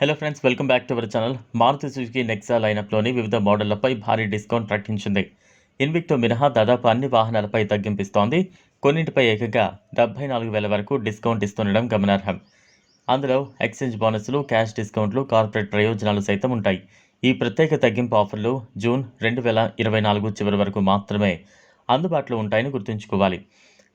Hello friends welcome back to our channel Maruti Suzuki Nexa లైనప్లోని వివిధ మోడళ్ళపై భారీ discount ప్రకటించింది. ఇన్విక్టో మినహా దాదాపు అన్ని వాహనాలపై తగ్గింపిస్తోంది. కొన్నింటిపై ఏకంగా డెబ్బై నాలుగు వేల వరకు డిస్కౌంట్ ఇస్తుండడం గమనార్హం. అందులో ఎక్స్చేంజ్ బోనస్లు క్యాష్ డిస్కౌంట్లు కార్పొరేట్ ప్రయోజనాలు సైతం ఉంటాయి. ఈ ప్రత్యేక తగ్గింపు ఆఫర్లు జూన్ రెండు వేల ఇరవై నాలుగు చివరి వరకు మాత్రమే అందుబాటులో ఉంటాయని గుర్తుంచుకోవాలి.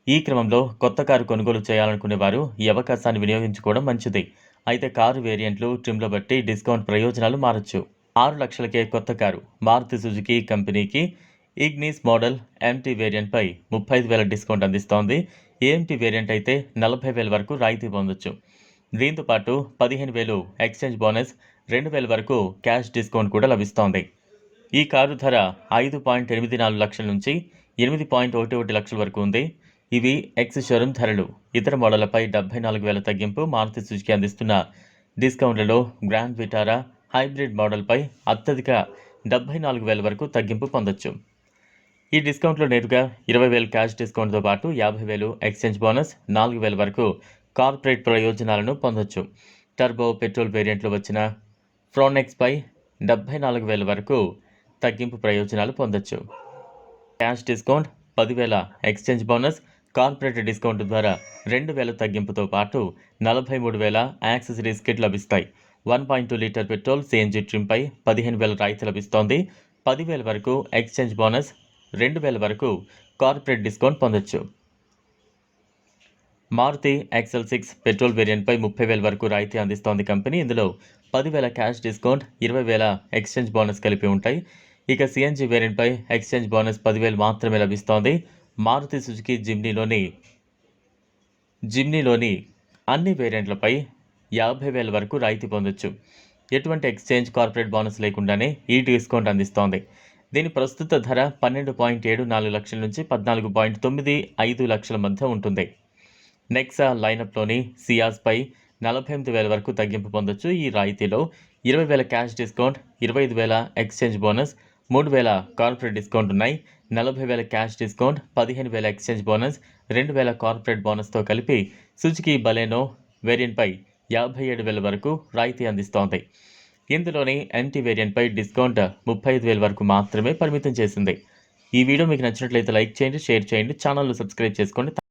ఈ క్రమంలో కొత్త కారు కొనుగోలు చేయాలనుకునే వారు ఈ అవకాశాన్ని వినియోగించుకోవడం మంచిది. అయితే కారు వేరియంట్లు ట్రిమ్ల బట్టి డిస్కౌంట్ ప్రయోజనాలు మారచ్చు. ఆరు లక్షలకే కొత్త కారు. మారుతి సుజుకి కంపెనీకి ఇగ్నిస్ మోడల్ ఎంటీ వేరియంట్పై ముప్పై ఐదు వేల డిస్కౌంట్ అందిస్తోంది. ఏఎంటీ వేరియంట్ అయితే నలభై వేల వరకు రాయితీ పొందొచ్చు. దీంతో పాటు పదిహేను వేలు ఎక్స్చేంజ్ బోనస్ రెండు వేల వరకు క్యాష్ డిస్కౌంట్ కూడా లభిస్తోంది. ఈ కారు ధర ఐదు పాయింట్ ఎనిమిది నాలుగు లక్షల నుంచి ఎనిమిది పాయింట్ ఒకటి ఒకటి లక్షల వరకు ఉంది. ఇవి ఎక్స్ షోరూమ్ ధరలు. ఇతర మోడళ్ళపై డెబ్బై నాలుగు వేల తగ్గింపు మారుతి సుజుకి అందిస్తున్న డిస్కౌంట్లలో గ్రాండ్ విటారా హైబ్రిడ్ మోడల్పై అత్యధిక డెబ్బై నాలుగు వేల వరకు తగ్గింపు పొందొచ్చు. ఈ డిస్కౌంట్లో నేరుగా ఇరవై వేలు క్యాష్ డిస్కౌంట్తో పాటు యాభై వేలు ఎక్స్చేంజ్ బోనస్ నాలుగు వేల వరకు కార్పొరేట్ ప్రయోజనాలను పొందొచ్చు. టర్బో పెట్రోల్ వేరియంట్లో వచ్చిన ఫ్రోనెక్స్పై డెబ్బై నాలుగు వేల వరకు తగ్గింపు ప్రయోజనాలు పొందొచ్చు. క్యాష్ డిస్కౌంట్ పదివేల ఎక్స్చేంజ్ బోనస్ కార్పొరేట్ డిస్కౌంట్ ద్వారా రెండు వేల తగ్గింపుతో పాటు నలభై మూడు వేల యాక్సెసరీస్ కిట్ లభిస్తాయి. One point two litre petrol CNG ట్రిమ్పై పదిహేను వేల రాయితీ లభిస్తోంది. పదివేల వరకు ఎక్స్చేంజ్ బోనస్ రెండు వేల వరకు కార్పొరేట్ డిస్కౌంట్ పొందొచ్చు. మారుతి ఎక్సెల్ సిక్స్ పెట్రోల్ వేరియంట్పై ముప్పై వేల వరకు రాయితీ అందిస్తోంది కంపెనీ. ఇందులో పదివేల క్యాష్ డిస్కౌంట్ ఇరవై వేల ఎక్స్చేంజ్ బోనస్ కలిపి ఉంటాయి. ఇక సిఎన్జి వేరియంట్పై ఎక్స్చేంజ్ బోనస్ పదివేలు మాత్రమే లభిస్తోంది. మారుతి సుజుకి జిమ్నీలోని జిమ్నీలోని అన్ని వేరియంట్లపై యాభై వేల వరకు రాయితీ పొందొచ్చు. ఎటువంటి ఎక్స్చేంజ్ కార్పొరేట్ బోనస్ లేకుండానే ఈ డిస్కౌంట్ అందిస్తోంది. దీని ప్రస్తుత ధర పన్నెండు పాయింట్ ఏడు నాలుగు లక్షల నుంచి పద్నాలుగు పాయింట్ తొమ్మిది ఐదు లక్షల మధ్య ఉంటుంది. నెక్సా లైనప్లోని సియాస్పై నలభై ఎనిమిది వేల వరకు తగ్గింపు పొందొచ్చు. ఈ రాయితీలో ఇరవై వేల క్యాష్ డిస్కౌంట్ ఇరవై ఐదు వేల ఎక్స్చేంజ్ బోనస్ మూడు వేల కార్పొరేట్ డిస్కౌంట్ ఉన్నాయి. నలభై వేల క్యాష్ డిస్కౌంట్ పదిహేను వేల ఎక్స్చేంజ్ బోనస్ రెండు వేల కార్పొరేట్ బోనస్తో కలిపి సుజుకి బలేనో వేరియంట్పై యాభై ఏడు వేల వరకు రాయితీ అందిస్తోంది. ఇందులోని ఎంటీ వేరియంట్పై డిస్కౌంట్ ముప్పై ఐదు వేల వరకు మాత్రమే పరిమితం చేసింది. ఈ వీడియో మీకు నచ్చినట్లయితే లైక్ చేయండి షేర్ చేయండి ఛానల్ను సబ్స్క్రైబ్ చేసుకోండి.